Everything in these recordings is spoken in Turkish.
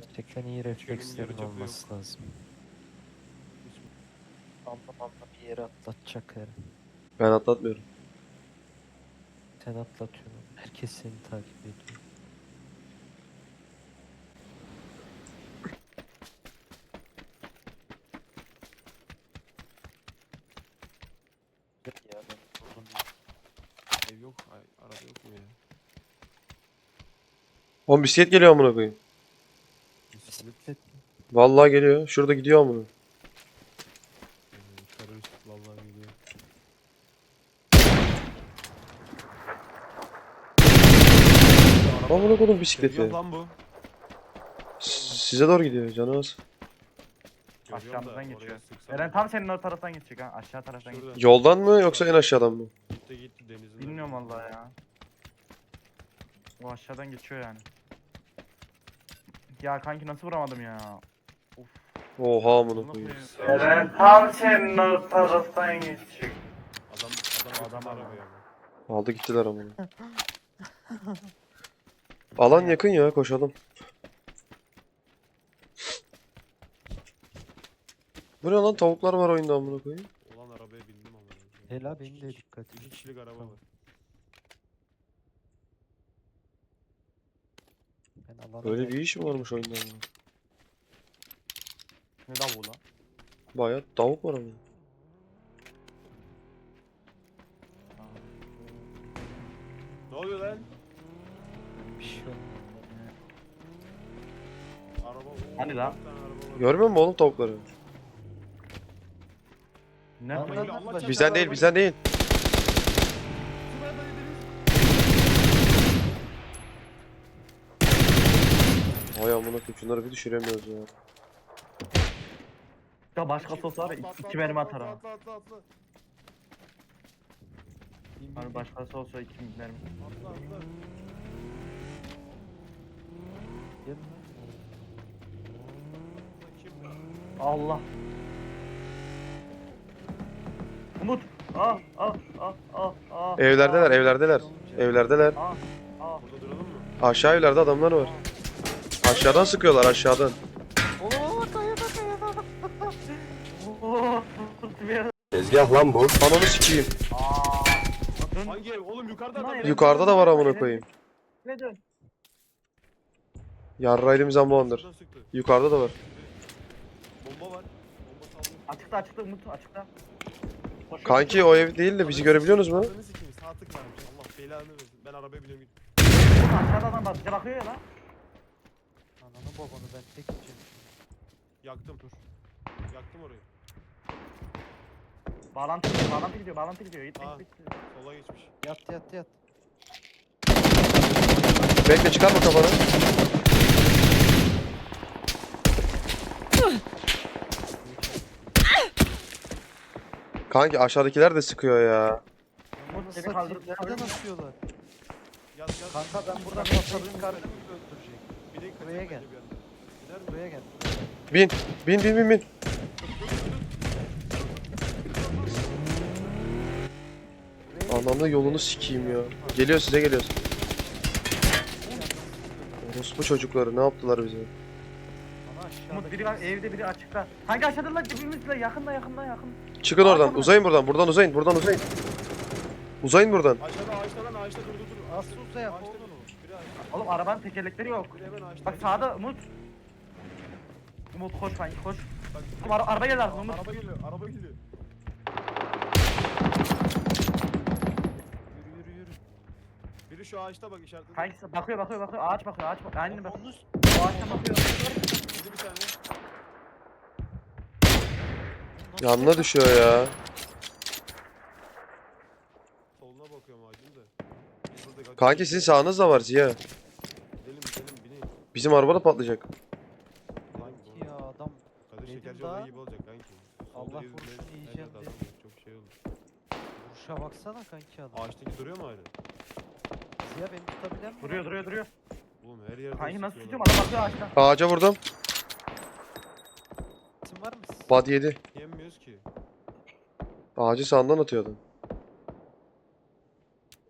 Gerçekten iyi reflekslerin çapı yok. olması lazım. Anlam anlam bir yere atlatacak her. Ben atlatmıyorum. Sen atlatıyorsun. Herkes seni takip ediyor. Ya ben buldum. Ev yok. Ay, araba yok mu ya? Oğlum bisiklet geliyor amına koyayım. Mi? Vallahi geliyor. Şurada gidiyor. Ee, terörist vallahi geliyor. Amına koydum bisikleti. Lan bu. S- Size doğru gidiyor canı az. Görüyorum da Aşağımızdan oraya geçiyor. sıksam Eren tam senin o taraftan geçecek ha. Aşağı taraftan Şurada. geçecek. Yoldan mı yoksa en aşağıdan mı? Gitti gitti denizin. Bilmiyorum vallahi ya. O aşağıdan geçiyor yani. Ya kanki nasıl vuramadım ya? Of. Oha amına koyayım. Eren tam senin o taraftan geçecek. Adam adam Adam arabaya. Aldı gittiler amına. Alan yakın ya koşalım. Bu ne lan tavuklar var oyunda amına koyayım. Ulan arabaya bindim ama. Hela benim de dikkatim. İki kişilik araba var. Ben alana Böyle geldim. bir iş mi varmış oyunda? Ne davul lan? Bayağı tavuk var amına. Ne oluyor lan? Bir şey olmadı. Araba. Oo, Hani lan? bir tane araba var. Görmüyor musun oğlum tavukları? Ne Allah Bizden değil araba bizden değil. Amına koyayım şunları bir düşüremiyoruz ya. Ya başka sos var ya iki, iki mermi atar ha. Atla atla atla. Bin, bin, Hani bin. başkası olsa iki mermi. Atla atla. Gel lan. Kim? Allah. Umut. Ah ah ah ah ah. Evlerdeler ah, evlerdeler. Evlerdeler. Ah ah. Burada duralım mı? Aşağı evlerde adamlar var. Aşağıdan sıkıyorlar aşağıdan. Tezgah lan bu. Ananı sikeyim. Hangi ev? Oğlum yukarıda adam. Yukarıda da var amına koyayım. Ne dön? Zamandır. Şuradan sıktı. Yukarıda da var. Bomba var. Bomba sallıyor. Açıkta açıkta Umut açıkta. Koş, Kanki o ev değil de bizi görebiliyorsunuz mu? Ananı sikeyim, Sağ tık varmış. Allah belanı versin. Ben arabaya biniyorum git. Aşağıda adam bak bize bakıyor ya lan. Ananı babanı ben tek gideceğim. Yaktım. Dur. Yaktım orayı. Bağlantı gidiyor, bağlantı gidiyor, bağlantı gidiyor. Git Aa. git git. Sola geçmiş. Yat yat yat. Bekle çıkarma kafanı. Kanki aşağıdakiler de sıkıyor ya. Nasıl seni kaldırıp? Nereden atıyorlar? Yaz yaz. Kanka ben buradan kartı bak. öldürecek. Bir de Buraya gel. Buraya gel. Bin. Bin bin bin bin. Anlamda yolunu sikeyim ya. Geliyor size geliyor. Orospu çocukları ne yaptılar bize? Umut biri var, evde biri açıkta. Hangi aşağıda lan dibimizde yakında yakında yakın. Çıkın oradan. Uzayın buradan. Buradan uzayın. Buradan uzayın. Uzayın buradan. Aşağıda ağaçta lan ağaçta dur dur dur. Oğlum? dur. Biri ağaçta. Oğlum arabanın tekerlekleri yok. Bak sağda Umut. Umut koş kanki koş. Bak, Oğlum ara araba geldi arkana Umut. Araba geliyor. Araba geliyor. Yürü yürü yürü. Biri şu ağaçta bak işaretledi. Kanki bakıyor bakıyor bakıyor ağaç bakıyor ağaç bakıyor. Aynen bak. Üst- O ağaçtan bakıyor. Biri bir tane. Yanına düşüyor ya. Soluna bakıyorum ağacın da. Biz burada Kanki sizin sağınız da var Ziya. Bizim araba da patlayacak. Kanki ya adam Kadir şekerci daha. gibi olacak kanki. Solda Allah yüz korusun metre- yiyeceğim adam yok, Çok şey olur. vuruşa baksana kanki adam. Ağaçtaki duruyor mu hala? Ziya beni tutabilen mi? Duruyor duruyor duruyor. Oğlum her yerde Kanki nasıl sıkıyorlar. tutuyorum adam bakıyor ağaçtan. Ağaca vurdum. İsim var mı? Bad yedi. Yemiyoruz ki. Ağacı sağından atıyor adam.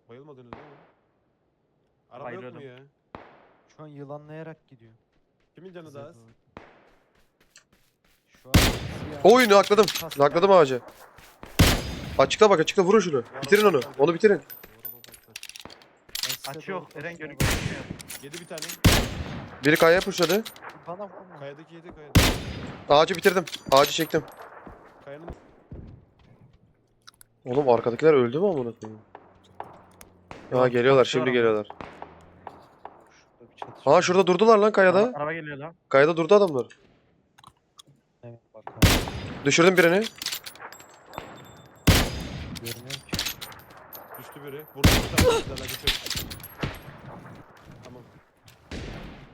Bayılmadınız değil mi? Araba yok mu Bayılıyordum. ya? Şu an yılanlayarak gidiyor. Kimin canı daha az? Şu an siyah. Oy nakladım. Nakladım ağacı. Açıkta bak açıkta vurun şunu. Bitirin onu. Onu bitirin. Aç yok. Eren görüyor. Yedi bir tane. Biri kayaya pushladı. Bana vurma. Kayadaki yedi kayada. Ağacı bitirdim. Ağacı çektim. Kayanın Oğlum arkadakiler öldü mü amına koyayım? Yok, geliyorlar şimdi geliyorlar. Aa şurada durdular lan kayada. Araba, araba geliyor lan. Kayada durdu adamlar. Evet bakalım. Düşürdüm birini. Görmüyorum ki. düştü biri. Vurdu bir tane. Tamam.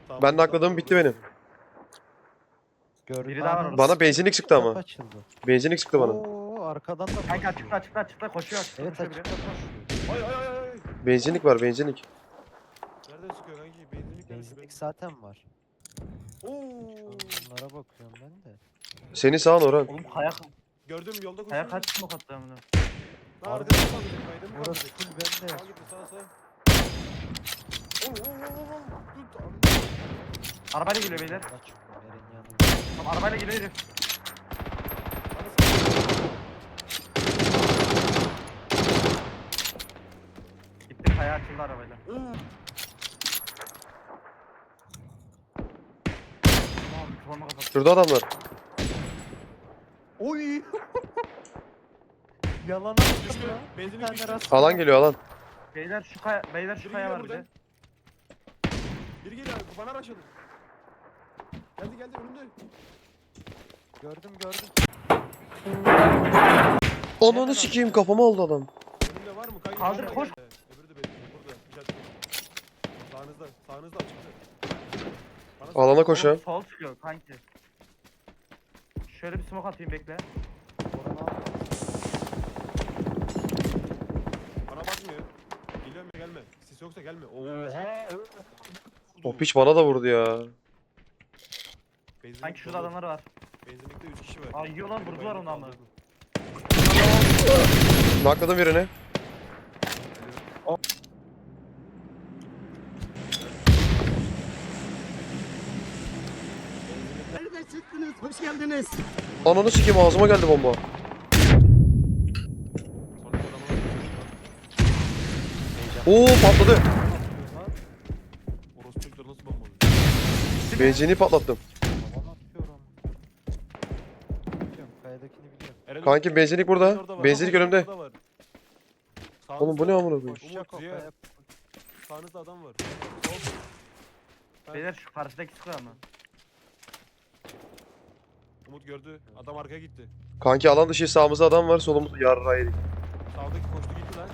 Tamam, Ben de akladım bitti benim. Gördüm. Biri daha var orada. Bana benzinlik sıktı ama. açıldı. Benzinlik sıktı bana. Oo arkadan da Kanka koşuyor. açıkta açıkta koşuyor. Evet koşuyor biri. açıkta koşuyor. Ay ay ay ay. Benzinlik var benzinlik. Benzinlik zaten var. Oo. Bunlara bakıyorum ben de. Senin sağın Orhan. Oğlum kaya, Gördüm yolda koşuyor. kaya kaç smoke attı amına. Lan arkada mı kaldı? Mı? Orası full bende. Sağa gitti sağa sağa. Oo oo oo oo. Tut. Arabayla geliyor beyler. Aç yanında. Tamam arabayla geliyor herif. Gitti kaya açıldı arabayla. Mikrofonu kapat. Şurada adamlar. Oy. Yalan Düştü. ya. Benzinlik tane düştü. rast. Alan geliyor alan. Beyler şu kaya, beyler şu Biri kaya geliyor var bir buradan. de. Biri geliyor. Bana başladı. Geldi geldi önümde. Gördüm gördüm. Ananı sikeyim kafama aldı adam. Önümde var mı? Kanki Kaldır, koş. geldi. Öbürü de benzinlik burada. İşaret. Sağınızda. Sağınızda açıkta. Alana koş ha. Oğlum sol çıkıyor kanki. Şöyle bir smoke atayım bekle. Bana bakmıyor. Geliyor mu gelme. Sis yoksa gelme. Oha. O piç bana da vurdu ya. Benzinlik Sanki şurada dolu. adamlar var. Benzinlikte 3 kişi var. Aa yiyor lan vurdular onu ama. Nakladım birini. Hoş geldiniz. Ananı sikeyim ağzıma geldi bomba. Oo patladı. Orası Benzini patlattım. Kanki benzinlik burada. Benzinlik önümde. Oğlum bu ne amına koyayım? Umut Sağınızda adam var. Sol. Beyler şu karşıdaki sıkı ama. Umut gördü. Adam arkaya gitti. Kanki alan dışı sağımızda adam var. Solumuzda yarra yedik. Sağdaki koştu gitti lan.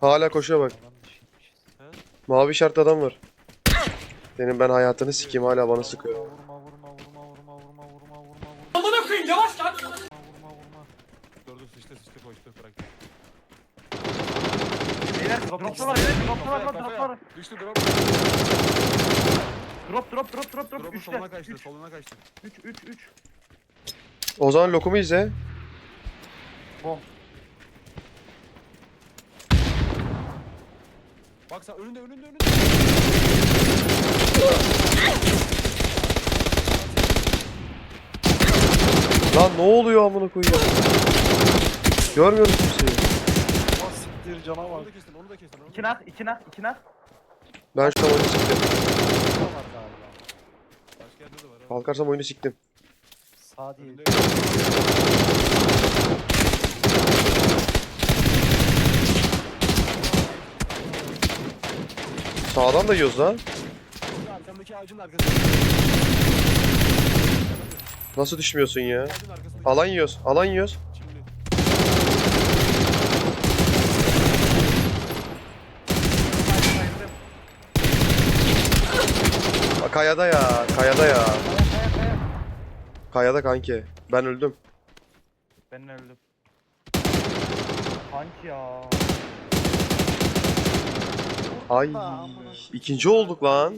Hala koşuyor bak. Mavi işaretli adam var. Senin ben hayatını sikeyim hala bana sıkıyor. Vurma vurma vurma vurma vurma vurma vurma vurma. Amına koyayım yavaş lan. Vurma vurma vurma. Gördü sıçtı sıçtı koştu bırak. Beyler dropta var, beyler dropta var, dropta. Düştü drop. Drop drop drop drop drop. Drop'un 3'te. soluna kaçtı. Soluna kaçtı. 3 3 3. O zaman lokumu izle. Bom. Bak sen önünde önünde önünde. Lan ne oluyor amına koyayım? Görmüyorum kimseyi. Siktir canavar. Onu da kestin onu da kestin. onu da 2 nak 2 nak 2 nak. Ben şu. Burada var galiba. Başka yerde de var ha. Kalkarsam oyunu siktim. Sağ değil. Önünde. Sağdan da yiyoruz lan. Arkamdaki ağacın arkasında. Nasıl düşmüyorsun ya? Ağacın arkasında. Alan yiyoruz. Alan yiyoruz. Kayada ya. Kayada ya. Kayada kanki. Ben öldüm. Ben öldüm. Kanki ya. Ay. İkinci olduk lan.